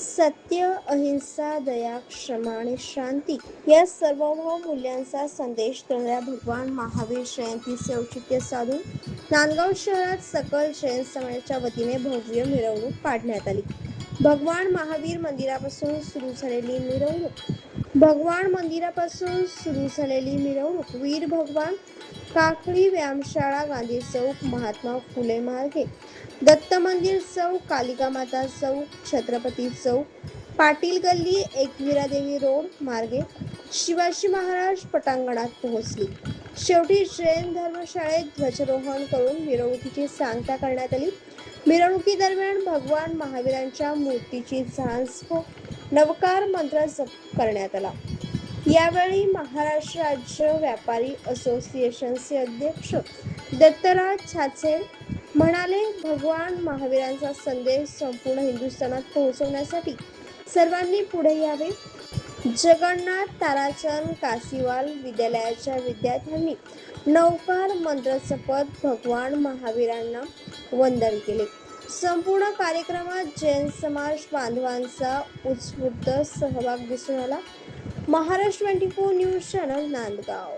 सत्य अहिंसा दया क्षमा आणि शांती या सर्वभाव मूल्यांचा संदेश देणाऱ्या भगवान महावीर जयंतीचे औचित्य साधून नांदगाव शहरात सकल जैन समाजाच्या वतीने भव्य मिरवणूक काढण्यात आली. भगवान महावीर मंदिरापासून सुरू झालेली मिरवणूक. भगवान मंदिरापासून सुरू झालेली मिरवणूक वीर भगवान काकडी व्यायामशाळा गांधी चौक महात्मा फुले मार्गे. दत्त मंदिर चौक कालिका माता चौक छत्रपती चौक पाटील गल्ली एकविरा देवी रोड मार्गे शिवाजी महाराज पटांगणात पोहोचली. शेवटी जैन धर्मशाळेत ध्वजारोहण करून मिरवणुकीची सांगता करण्यात आली. मिरवणुकीदरम्यान भगवान महावीरांच्या मूर्तीची झांज नवकार मंत्र जप करण्यात आला. यावेळी महाराष्ट्र राज्य व्यापारी असोसिएशनचे अध्यक्ष दत्तराज छाचे म्हणाले भगवान महावीरांचा संदेश संपूर्ण हिंदुस्थानात पोहोचवण्यासाठी सर्वांनी पुढे यावे. जगन्नाथ ताराचंद कासीवाल विद्यालयाच्या विद्यार्थ्यांनी नौकार मंत्र भगवान महावीरांना वंदन केले. संपूर्ण कार्यक्रमात जैन समाज बांधवांचा उत्स्फूर्त सहभाग दिसून आला. Maharashtra twenty four news channel Nandgaon.